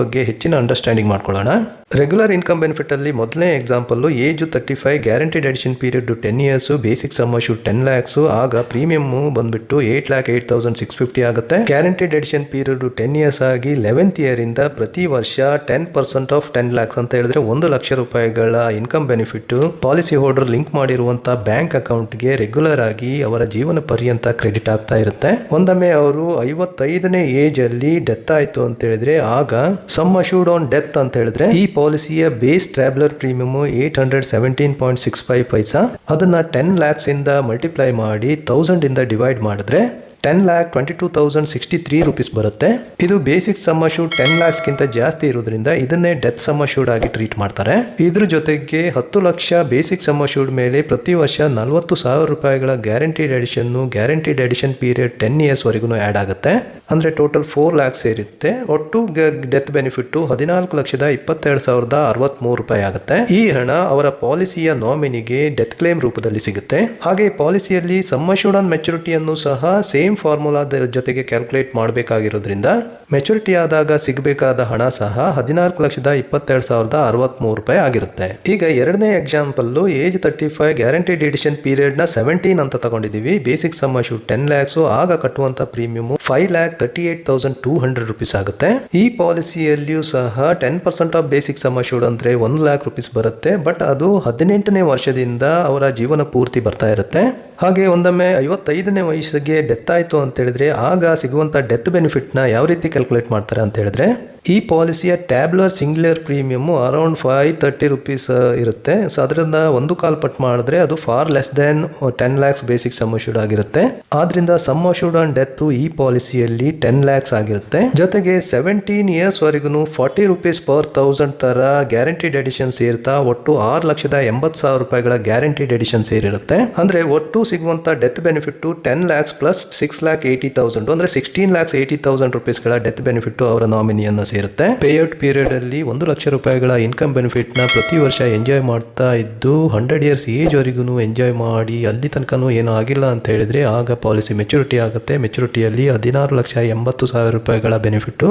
ಬಗ್ಗೆ ಹೆಚ್ಚಿನ ಅಂಡರ್ಸ್ಟ್ಯಾಂಡಿಂಗ್ ಮಾಡ್ಕೊಳ್ಳೋಣ. ರೆಗ್ಯುಲರ್ ಇನ್ಕಮ್ ಬೆನಿಫಿಟ್ ಅಲ್ಲಿ ಮೊದಲನೇ example age thirty five guaranteed addition period ten years basic sum assured ten lakhs ಆಗ ಪ್ರೀಮಿಯಂ ಬಂದ್ಬಿಟ್ಟು eight lakh eight thousand six fifty ಆಗುತ್ತೆ. Guaranteed addition period ten years ಆಗಿ eleventh year ಇಂದ ಪ್ರತಿ ವರ್ಷ ten percent of ten lakhs ಅಂತ ಹೇಳಿದ್ರೆ ಒಂದು ಲಕ್ಷ ರೂಪಾಯಿಗಳ income benefit policy holder link ಮಾಡಿರುವಂತಹ ಬ್ಯಾಂಕ್ ಅಕೌಂಟ್ಗೆ ರೆಗ್ಯುಲರ್ ಆಗಿ ಅವರ ಜೀವನ ಪರ್ಯಂತ ಕ್ರೆಡಿಟ್ ಆಗ್ತಾ ಇರುತ್ತೆ. ಒಂದೊಮ್ಮೆ ಅವರು ಐವತ್ತೈದನೇ ಏಜ್ ಅಲ್ಲಿ ಡೆತ್ ಆಯ್ತು ಅಂತ ಹೇಳಿದ್ರೆ ಆಗ ಸಮ್ ಅಶೂಡ್ ಆನ್ ಡೆತ್ ಅಂತ ಹೇಳಿದ್ರೆ ಈ ಪಾಲಿಸಿಯ base tabular premium eight hundred seventeen point six five paisa. ಅದನ್ನ ಟೆನ್ ಲ್ಯಾಕ್ಸ್ ಇಂದ ಮಲ್ಟಿಪ್ಲೈ ಮಾಡಿ ತೌಸಂಡ್ ಇಂದ ಡಿವೈಡ್ ಮಾಡಿದ್ರೆ ten lakh twenty two thousand sixty three rupees ಬರುತ್ತೆ. ಇದು ಬೇಸಿಕ್ ಸಮ್ಮ ಅಶೂಡ್ ಟೆನ್ ಲ್ಯಾಕ್ಸ್ಗಿಂತ ಜಾಸ್ತಿ ಇರೋದ್ರಿಂದ ಇದನ್ನೇ ಡೆತ್ ಸಮ್ಮ ಶೂಡ್ ಆಗಿ ಟ್ರೀಟ್ ಮಾಡ್ತಾರೆ. ಇದ್ರ ಜೊತೆಗೆ ಹತ್ತು ಲಕ್ಷ ಬೇಸಿಕ್ ಸಮ್ಮ ಶೂಡ್ ಮೇಲೆ ಪ್ರತಿ ವರ್ಷ ನಲವತ್ತು ಸಾವಿರ ರೂಪಾಯಿಗಳ guaranteed addition guaranteed addition period ten years ವರೆಗೂ ಆ್ಯಡ್ ಆಗುತ್ತೆ. ಅಂದ್ರೆ ಟೋಟಲ್ ಫೋರ್ ಲ್ಯಾಕ್ಸ್ ಇರುತ್ತೆ ಒಟ್ಟು ಡೆತ್ ಬೆನಿಫಿಟ್ ಹದಿನಾಲ್ಕು ಲಕ್ಷದ ಇಪ್ಪತ್ತೆರಡು ಸಾವಿರದ ಅರವತ್ಮೂರು ರೂಪಾಯಿ ಆಗುತ್ತೆ. ಈ ಹಣ ಅವರ ಪಾಲಿಸಿಯ ನಾಮಿನಿಗೆ ಡೆತ್ ಕ್ಲೇಮ್ ರೂಪದಲ್ಲಿ ಸಿಗುತ್ತೆ. ಹಾಗೆ ಪಾಲಿಸಿಯಲ್ಲಿ ಸಮ್ಮ ಶೂಡ್ ಆನ್ ಮೆಚುರಿಟಿಯನ್ನು ಸಹ ಸೇಮ್ ಫಾರ್ಮುಲಾದ ಜೊತೆಗೆ ಕ್ಯಾಲ್ಕುಲೇಟ್ ಮಾಡಬೇಕಾಗಿರೋದ್ರಿಂದ ಮೆಚುರಿಟಿ ಆದಾಗ ಸಿಗಬೇಕಾದ ಹಣ ಸಹ ಹದಿನಾಲ್ಕು ಲಕ್ಷದ ಇಪ್ಪತ್ತೆರಡು ಸಾವಿರದ ಅರವತ್ಮೂರು ರೂಪಾಯಿ ಆಗಿರುತ್ತೆ. ಈಗ ಎರಡನೇ example age thirty five guaranteed addition ಪೀರಿಯಡ್ನ seventeen ಅಂತ ತಗೊಂಡಿದ್ದೀವಿ. Basic sum assured ten lakhs ಆಗ ಕಟ್ಟುವಂಥ premium five lakh thirty eight thousand two hundred rupees ಆಗುತ್ತೆ. ಈ ಪಾಲಿಸಿಯಲ್ಲಿಯೂ ಸಹ ten percent of basic sum assured ಅಂದ್ರೆ ಒಂದು ಲ್ಯಾಕ್ ರುಪೀಸ್ ಬರುತ್ತೆ. ಬಟ್ ಅದು ಹದಿನೆಂಟನೇ ವರ್ಷದಿಂದ ಅವರ ಜೀವನ ಪೂರ್ತಿ ಬರ್ತಾ ಇರುತ್ತೆ. ಹಾಗೆ ಒಂದೊಮ್ಮೆ ಐವತ್ತೈದನೇ ವಯಸ್ಸಿಗೆ ಡೆತ್ ಆಯಿತು ಅಂತ ಹೇಳಿದ್ರೆ ಆಗ ಸಿಗುವಂಥ ಡೆತ್ ಬೆನಿಫಿಟ್ನ ಯಾವ ರೀತಿ ಕ್ಯಾಲ್ಕುಲೇಟ್ ಮಾಡ್ತಾರೆ ಅಂತ ಹೇಳಿದ್ರೆ ಈ ಪಾಲಿಸಿಯ tabular single premium around five thirty rupees ಇರುತ್ತೆ. ಸೊ, ಅದರಿಂದ ಒಂದು ಕಾಲ್ ಪಟ್ ಮಾಡಿದ್ರೆ ಅದು far less than ten lakhs basic sum ಆಗಿರುತ್ತೆ. ಆದ್ರಿಂದ ಸಮ್ ಆನ್ ಡೆತ್ ಈ ಪಾಲಿಸಿಯಲ್ಲಿ ಟೆನ್ ಲ್ಯಾಕ್ಸ್ ಆಗಿರುತ್ತೆ. ಜೊತೆಗೆ ಸೆವೆಂಟೀನ್ ಇಯರ್ಸ್ ವರೆಗೂ ಫಾರ್ಟಿ ರುಪೀಸ್ ಪರ್ ತೌಸಂಡ್ ತರ ಗ್ಯಾರಂಟಿಡ್ ಎಡಿಷನ್ ಸೇರ್ತಾ ಒಟ್ಟು ಆರು ಲಕ್ಷದ ಎಂಬತ್ತು ಸಾವಿರ ರೂಪಾಯಿಗಳ ಗ್ಯಾರಂಟಿಡ್ ಎಡಿಷನ್ ಸೇರಿರುತ್ತೆ. ಅಂದ್ರೆ ಒಟ್ಟು ಸಿಗುವಂತ death benefit ten lakhs plus six lakh eighty thousand. ಅಂದ್ರೆ ಸಿಕ್ಸ್ಟೀನ್ ಲ್ಯಾಕ್ಸ್ ಏಯ್ಟಿ ತೌಸಂಡ್ ರುಪೀಸ್ಗಳ ಡೆತ್ ಬೆನಿಫಿಟ್ ಅವರ ನಾಮಿನಿಯನ್ನ ಸೇರುತ್ತೆ. ಪೇಔಟ್ ಪೀರಿಯಡ್ ಅಲ್ಲಿ ಒಂದು ಲಕ್ಷ ರೂಪಾಯಿಗಳ ಇನ್ಕಮ್ ಬೆನಿಫಿಟ್ನ ಪ್ರತಿ ವರ್ಷ ಎಂಜಾಯ್ ಮಾಡ್ತಾ ಇದ್ದು ಹಂಡ್ರೆಡ್ ಇಯರ್ಸ್ ಏಜ್ ವರೆಗೂ ಎಂಜಾಯ್ ಮಾಡಿ, ಅಲ್ಲಿ ತನಕನೂ ಏನೂ ಆಗಿಲ್ಲ ಅಂತ ಹೇಳಿದ್ರೆ ಆಗ ಪಾಲಿಸಿ ಮೆಚುರಿಟಿ ಆಗುತ್ತೆ. ಮೆಚುರಿಟಿಯಲ್ಲಿ ಹದಿನಾರು ಲಕ್ಷ ಎಂಬತ್ತು ಸಾವಿರ ರೂಪಾಯಿಗಳ ಬೆನಿಫಿಟ್